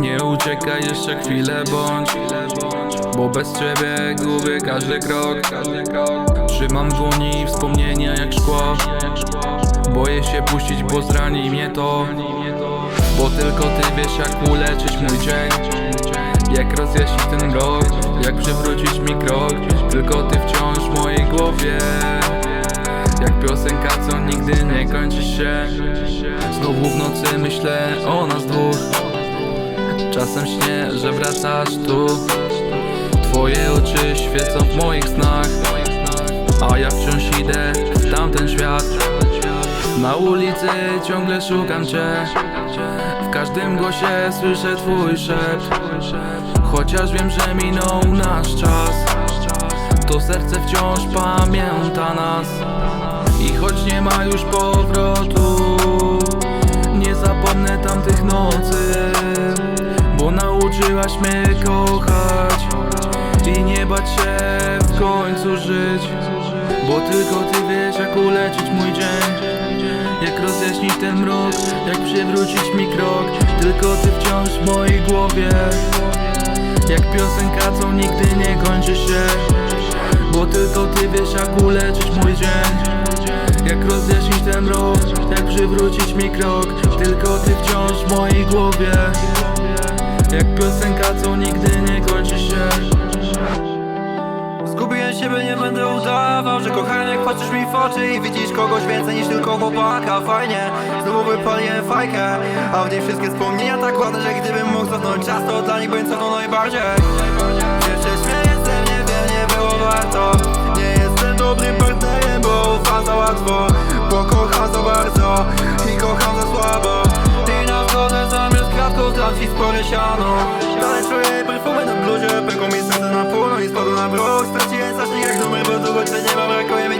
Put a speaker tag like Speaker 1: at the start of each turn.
Speaker 1: Nie uciekaj jeszcze chwilę bądź Bo bez ciebie gubię każdy krok. Trzymam w dłoni wspomnienia jak szkło. Boję się puścić, bo zrani mnie to. Bo tylko ty wiesz jak uleczyć mój dzień Jak rozjaśnić ten rok Jak przywrócić mi krok. Tylko ty wciąż w mojej głowie. Jak piosenka co nigdy nie kończy się. Znowu w nocy myślę o nas dwóch Czasem śnię, że wracasz tu. Twoje oczy świecą w moich snach. A ja wciąż idę w tamten świat. Na ulicy ciągle szukam cię. W każdym głosie słyszę twój szept Chociaż wiem, że minął nasz czas. To serce wciąż pamięta nas. I choć nie ma już powrotu Nie zapomnę tamtych nocy nauczyłaś mnie kochać I nie bać się w końcu żyć Bo tylko ty wiesz jak uleczyć mój dzień Jak rozjaśnić ten mrok Jak przywrócić mi krok. Tylko ty wciąż w mojej głowie Jak piosenka co nigdy nie kończy się Bo tylko ty wiesz jak uleczyć mój dzień jak rozjaśnić ten rok, jak przywrócić mi krok. Tylko ty wciąż w mojej głowie Jak piosenka co nigdy nie kończy się.
Speaker 2: Zgubiłem siebie, nie będę udawał, że kocham jak patrzysz mi w oczy I widzisz kogoś więcej niż tylko chłopaka. Fajnie, znowu wypaliłem fajkę A w niej wszystkie wspomnienia tak ładne, że gdybym mógł cofnąć czas To dla nich bym cofnął najbardziej siano. Dalej czuję perfumy na bluzie, pękło mi na pół, no i spadło na bruk Straciłem znacznik jak numer, bo długo cię nie ma, brakuje mi